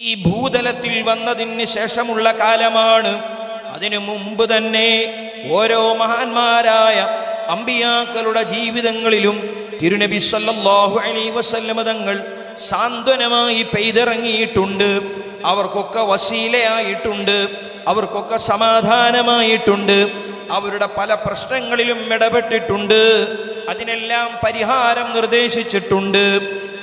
ഈ ഭൂതലത്തിൽ വന്നതിന് ശേഷമുള്ള കാലമാണ്. അതിനു മുമ്പ് തന്നെ ഓരോ മഹാന്മാരായ അമ്പിയാക്കളുടെ ജീവിതങ്ങളിലും തിരുനബി സല്ലാഹു അലൈഹി വസല്ലമതങ്ങൾ സാന്ത്വനമായി പെയ്തിറങ്ങിയിട്ടുണ്ട്. അവർക്കൊക്കെ വസീലയായിട്ടുണ്ട്. അവർക്കൊക്കെ സമാധാനമായിട്ടുണ്ട്. അവരുടെ പല പ്രശ്നങ്ങളിലും ഇടപെട്ടിട്ടുണ്ട്. അതിനെല്ലാം പരിഹാരം നിർദ്ദേശിച്ചിട്ടുണ്ട്.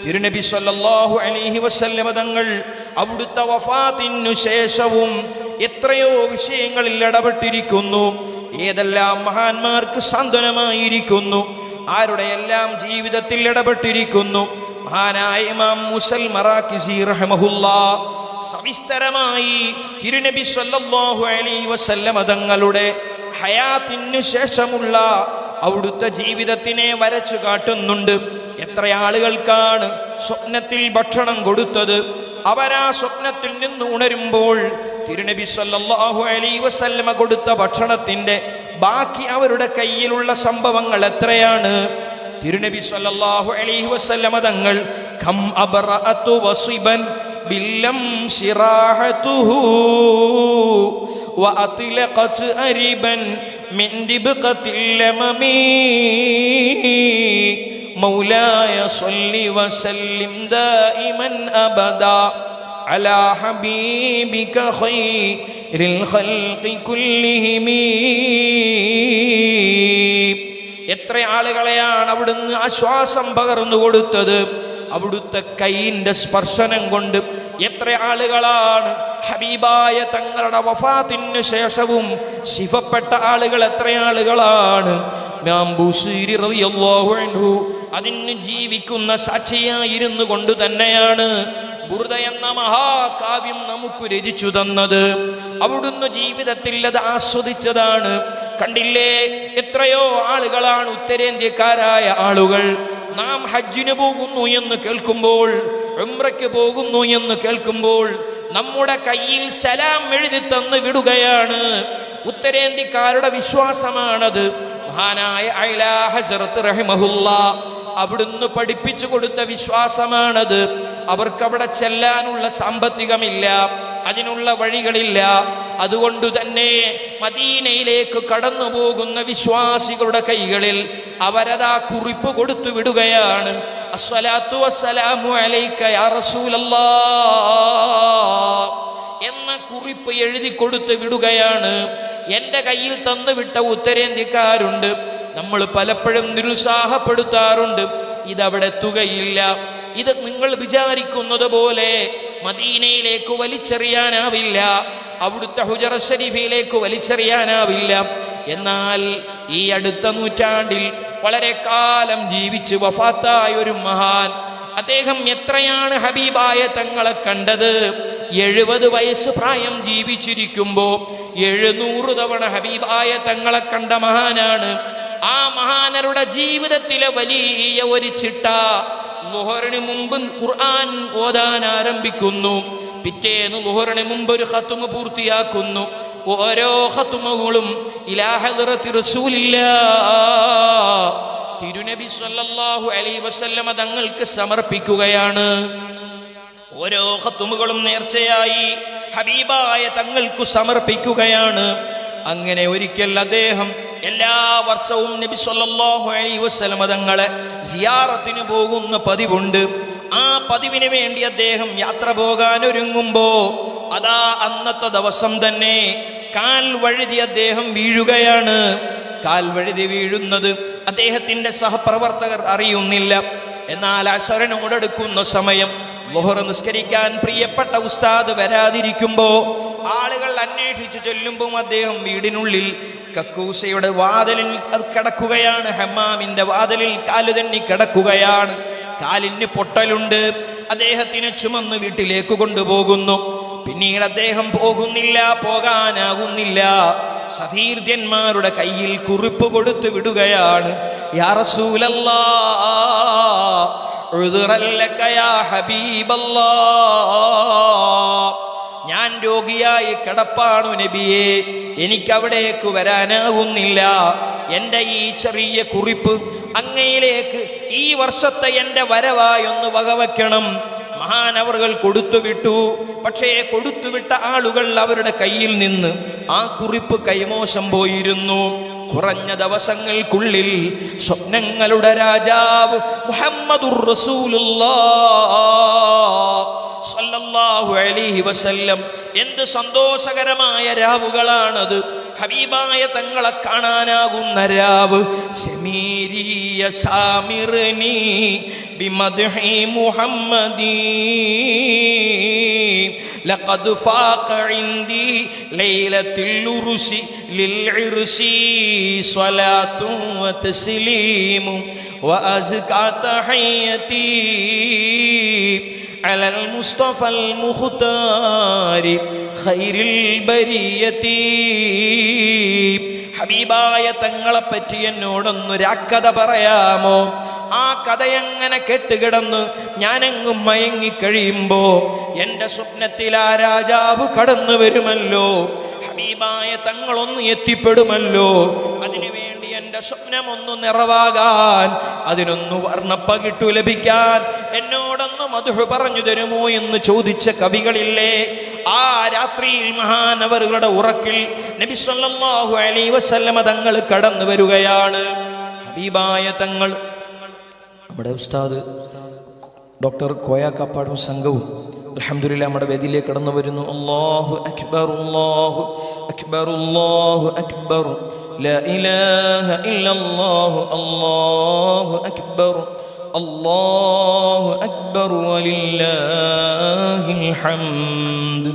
തിരുനബി സല്ലാഹു അലൈഹി വസല്ലമ തങ്ങൾ അവിടുത്തെ വഫാത്തിനു ശേഷവും എത്രയോ വിഷയങ്ങളിൽ ഇടപെട്ടിരിക്കുന്നു. ഏതെല്ലാം മഹാന്മാർക്ക് സാന്ത്വനമായിരിക്കുന്നു. ആരുടെ എല്ലാം ജീവിതത്തിൽ ഇടപെട്ടിരിക്കുന്നു. മഹാനായ ഇമാം മുസൽ മറാഖിസി റഹ്മഹുല്ലാ സവിസ്തരമായി തിരുനബി സല്ലല്ലാഹു അലൈഹി വസല്ലമ തങ്ങളുടെ ഹയാത്തിനു ശേഷമുള്ള അവിടുത്തെ ജീവിതത്തിനെ വരച്ചു കാട്ടുന്നുണ്ട്. എത്ര ആളുകൾക്കാണ് സ്വപ്നത്തിൽ ഭക്ഷണം കൊടുത്തത്? അവരാ സ്വപ്നത്തിൽ നിന്ന് ഉണരുമ്പോൾ തിരുനബി സല്ലല്ലാഹു അലൈഹി വസല്ലമ കൊടുത്ത ഭക്ഷണത്തിന്റെ ബാക്കി അവരുടെ കയ്യിലുള്ള സംഭവങ്ങൾ എത്രയാണ് തിരുനബി സല്ലല്ലാഹു അലൈഹി വസല്ലമ തങ്ങൾ കം അബ്റഅതു വസിബൻ ബില്ലം ശിറാഹതുഹു وأطلقت أربا من دبقة اللمم مولاي صل وسلم دائما أبدا على حبيبك خير الخلق كلهم എത്ര ആളുകളെയാണ് അവിടുന്ന് ആശ്വാസം പകർന്നു കൊടുത്തത് അവിടുത്തെ കൈയിന്റെ സ്പർശനം കൊണ്ട് എത്ര ആളുകളാണ് ഹബീബായ തങ്ങളുടെ വഫാത്തിനു ശേഷവും ശിവപ്പെട്ട ആളുകൾ എത്ര ആളുകളാണ് ഇമാം ബുസീരി റളിയല്ലാഹു അൻഹു അതിന് ജീവിക്കുന്ന സാക്ഷിയായിരുന്നു കൊണ്ട് തന്നെയാണ് ബുർദ എന്ന മഹാകാവ്യം നമുക്ക് രചിച്ചു തന്നത്. അവിടുന്ന് ജീവിതത്തിൽ അത് ആസ്വദിച്ചതാണ്. കണ്ടില്ലേ? എത്രയോ ആളുകളാണ് ഉത്തരേന്ത്യക്കാരായ ആളുകൾ. നാം ഹജ്ജിന് പോകുന്നു എന്ന് കേൾക്കുമ്പോൾ ഉംറയ്ക്ക് പോകുന്നു എന്ന് കേൾക്കുമ്പോൾ നമ്മുടെ കയ്യിൽ സലാം എഴുതി തന്ന് വിടുകയാണ്. ഉത്തരേന്ത്യക്കാരുടെ വിശ്വാസമാണത്. മഹാനായ ഐലാ ഹസറത്ത് റഹിമഹുല്ല അവിടുന്ന് പഠിപ്പിച്ചു കൊടുത്ത വിശ്വാസമാണത്. അവർക്കവിടെ ചെല്ലാനുള്ള സാമ്പത്തികമില്ല അതിനുള്ള വഴികളില്ല. അതുകൊണ്ട് തന്നെ മദീനയിലേക്ക് കടന്നു പോകുന്ന വിശ്വാസികളുടെ കൈകളിൽ അവരതാ കുറിപ്പ് കൊടുത്തു വിടുകയാണ്. യാ എന്ന കുറിപ്പ് എഴുതി കൊടുത്ത് വിടുകയാണ്. എന്റെ കയ്യിൽ തന്നു വിട്ട ഉത്തരേന്ത്യക്കാരുണ്ട്. നമ്മൾ പലപ്പോഴും നിരുത്സാഹപ്പെടുത്താറുണ്ട്. ഇതവിടെ തുകയില്ല. ഇത് നിങ്ങൾ വിചാരിക്കുന്നത് പോലെ മദീനയിലേക്ക് വലിച്ചെറിയാനാവില്ല. അവിടുത്തെ ഹുജറ ഷരീഫിലേക്ക് വലിച്ചെറിയാനാവില്ല. എന്നാൽ ഈ അടുത്ത നൂറ്റാണ്ടിൽ വളരെ കാലം ജീവിച്ച് വഫാത്തായ ഒരു മഹാൻ അദ്ദേഹം എത്രയാണ് ഹബീബായ തങ്ങളെ കണ്ടത്? എഴുപത് വയസ്സ് പ്രായം ജീവിച്ചിരിക്കുമ്പോൾ എഴുന്നൂറ് തവണ ഹബീബായ തങ്ങളെ കണ്ട മഹാനാണ്. ആ മഹാനരുടെ ജീവിതത്തിലെ വലിയ ഒരു ചിട്ട ലുഹറിന് മുമ്പ് ഖുർആൻ ഓതാൻ ആരംഭിക്കുന്നു. പിറ്റേന്ന് ലുഹറിന് മുമ്പ് ഒരു ഹത്തുമ പൂർത്തിയാക്കുന്നു. ഓരോ ഹത്തുമകളും തിരുനബി സല്ലല്ലാഹു അലൈഹി വസല്ലമ തങ്ങൾക്ക് സമർപ്പിക്കുകയാണ്. ഓരോ ഹത്തുമുകളും നേർച്ചയായി ഹബീബായ തങ്ങൾക്കു സമർപ്പിക്കുകയാണ്. അങ്ങനെ ഒരിക്കൽ അദ്ദേഹം എല്ലാ വർഷവും നബി സല്ലല്ലാഹു അലൈഹി വസല്ലമ തങ്ങളെ സിയാറത്തിന് പോകുന്ന പതിവുണ്ട്. ആ പതിവിന് വേണ്ടി അദ്ദേഹം യാത്ര പോകാൻ ഒരുങ്ങുമ്പോ അതാ അന്നത്തെ ദിവസം തന്നെ കാൽ വഴുതി അദ്ദേഹം വീഴുകയാണ്. കാൽ വഴുതി വീഴുന്നത് അദ്ദേഹത്തിന്റെ സഹപ്രവർത്തകർ അറിയുന്നില്ല. എന്നാൽ അശരനോടെടുക്കുന്ന സമയം ലൊഹർ നിസ്കരിക്കാൻ പ്രിയപ്പെട്ട ഉസ്താദ് വരാതിരിക്കുമ്പോൾ ആളുകൾ അന്വേഷിച്ചു ചൊല്ലുമ്പോൾ അദ്ദേഹം വീടിനുള്ളിൽ കക്കൂസയുടെ വാതിലിൽ അത് കിടക്കുകയാണ്. ഹമ്മാമിന്റെ വാതിലിൽ കാലു തന്നെ കിടക്കുകയാണ്. കാലിന് പൊട്ടലുണ്ട്. അദ്ദേഹത്തിനെ ചുമന്ന് വീട്ടിലേക്ക് കൊണ്ടുപോകുന്നു. പിന്നീട് അദ്ദേഹം പോകുന്നില്ല പോകാനാകുന്നില്ല. സതീർഥ്യന്മാരുടെ കയ്യിൽ കുറിപ്പ് കൊടുത്തു വിടുകയാണ്. യാ ഹബീബല്ലാ. ഞാൻ രോഗിയായി കിടപ്പാണു നബിയെ. എനിക്കവിടേക്ക് വരാനാവുന്നില്ല. എന്റെ ഈ ചെറിയ കുറിപ്പ് അങ്ങയിലേക്ക് ഈ വർഷത്തെ എന്റെ വരവായൊന്ന് വകവയ്ക്കണം. മഹാനവറുകൾ കൊടുത്തുവിട്ടു. പക്ഷേ കൊടുത്തുവിട്ട ആളുകൾ അവരുടെ കയ്യിൽ നിന്ന് ആ കുറിപ്പ് കൈമോശം പോയിരുന്നു. കുറഞ്ഞ ദിവസങ്ങൾക്കുള്ളിൽ സ്വപ്നങ്ങളുടെ രാജാവ് മുഹമ്മദുർ റസൂലുള്ളാഹ് സല്ലല്ലാഹു അലൈഹി വസല്ലം എന്ത് സന്തോഷകരമായ രാവുകളാണത് ഹബീബായ തങ്ങളെ കാണാനാകുന്ന രാവ് സമീരിയ സാമിർനി ബിമദ്ഹി മുഹമ്മദീ لقد فاق عندي ليلة العرس للعرس صلاة وتسليم وأزكى تحيتي على المصطفى المختار خير البرية ഹബീബായ തങ്ങളെപ്പറ്റി എന്നോടൊന്ന് രാക്കഥ പറയാമോ ആ കഥയങ്ങനെ കെട്ടുകിടന്ന് ഞാനെങ്ങും മയങ്ങിക്കഴിയുമ്പോ എൻ്റെ സ്വപ്നത്തിൽ ആ രാജാവ് കടന്നു വരുമല്ലോ ഹബീബായ തങ്ങളൊന്ന് എത്തിപ്പെടുമല്ലോ അതിനുവേണ്ടി എന്റെ സ്വപ്നമൊന്ന് നിറവാകാൻ അതിനൊന്ന് വർണപ്പകിട്ടു ലഭിക്കാൻ. എന്നോടൊന്ന് മധു പറഞ്ഞു തരുമോ എന്ന് ചോദിച്ച കവികളില്ലേ? ആ രാത്രിയിൽ മഹാനവറുകളുടെ ഉറക്കിൽ നബി സല്ലല്ലാഹു അലൈഹി വസല്ലമ തങ്ങൾ കടന്നു വരികയാണ്. ഹബീബായ തങ്ങൾ നമ്മുടെ ഉസ്താദ് ഡോക്ടർ കോയ സംഘവും അലഹമുല്ല നമ്മുടെ വേദിയിലേക്ക് കടന്നു വരുന്നു അള്ളാഹു അക്ബർ അള്ളാഹു അക്ബർ അള്ളാഹു അക്ബർ لا إله إلا الله الله أكبر الله أكبر ولله الحمد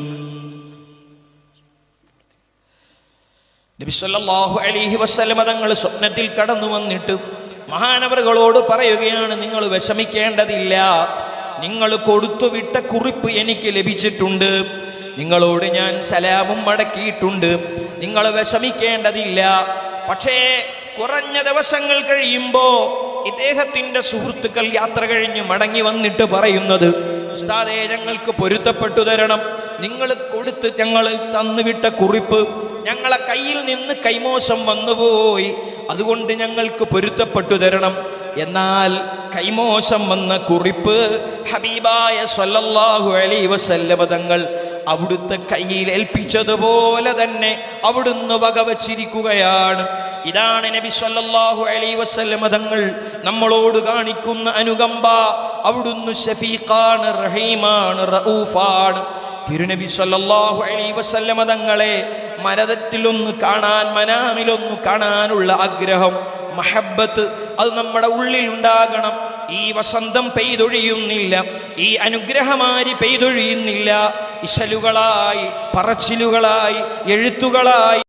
നബി സല്ലല്ലാഹു അലൈഹി വസല്ലമ തങ്ങൾ സ്വപ്നത്തിൽ കടന്നു വന്നിട്ട് മഹാനവറുകളോട് പറയുകയാണ് നിങ്ങൾ വിഷമിക്കേണ്ടതില്ല നിങ്ങൾ കൊടുത്തുവിട്ട കുറിപ്പ് എനിക്ക് ലഭിച്ചിട്ടുണ്ട്. നിങ്ങളോട് ഞാൻ സലാമും മടക്കിയിട്ടുണ്ട്. നിങ്ങൾ വിഷമിക്കേണ്ടതില്ല. പക്ഷേ കുറഞ്ഞ ദിവസങ്ങൾ കഴിയുമ്പോൾ ഇദ്ദേഹത്തിന്റെ സുഹൃത്തുക്കൾ യാത്ര കഴിഞ്ഞ് മടങ്ങി വന്നിട്ട് പറയുന്നത് ഉസ്താദേ ഞങ്ങൾക്ക് പൊരുത്തപ്പെട്ടു തരണം. നിങ്ങൾ കൊടുത്ത് ഞങ്ങൾ തന്നുവിട്ട കുറിപ്പ് ഞങ്ങളെ കയ്യിൽ നിന്ന് കൈമോശം വന്നുപോയി. അതുകൊണ്ട് ഞങ്ങൾക്ക് പൊരുത്തപ്പെട്ടു തരണം. എന്നാൽ കൈമോശം വന്ന കുറിപ്പ് ഹബീബായ സല്ലല്ലാഹു അലൈഹി വസല്ലമ തങ്ങൾ അവിടുത്തെ കയ്യിൽ ഏൽപ്പിച്ചതുപോലെ തന്നെ അവിടുന്ന് വകവച്ചിരിക്കുകയാണ്. ഇതാണ് നബി സല്ലല്ലാഹു അലൈഹി വസല്ലമ തങ്ങൾ നമ്മളോട് കാണിക്കുന്ന അനുകമ്പ. അവിടുന്ന് ഷഫീഖാണ് റഹീമാണ് റഊഫാണ്. തിരുനബി സല്ലല്ലാഹു അലൈഹി വസല്ലമ തങ്ങളെ മരതറ്റിലൊന്ന് കാണാൻ മനാമിലൊന്ന് കാണാനുള്ള ആഗ്രഹം മഹബത്ത് അത് നമ്മുടെ ഉള്ളിൽ ഉണ്ടാകണം. ഈ വസന്തം പെയ്തൊഴിയുന്നില്ല ഈ അനുഗ്രഹമാരി പെയ്തൊഴിയുന്നില്ല. ഇശലുകളായി പറച്ചിലുകളായി എഴുത്തുകളായി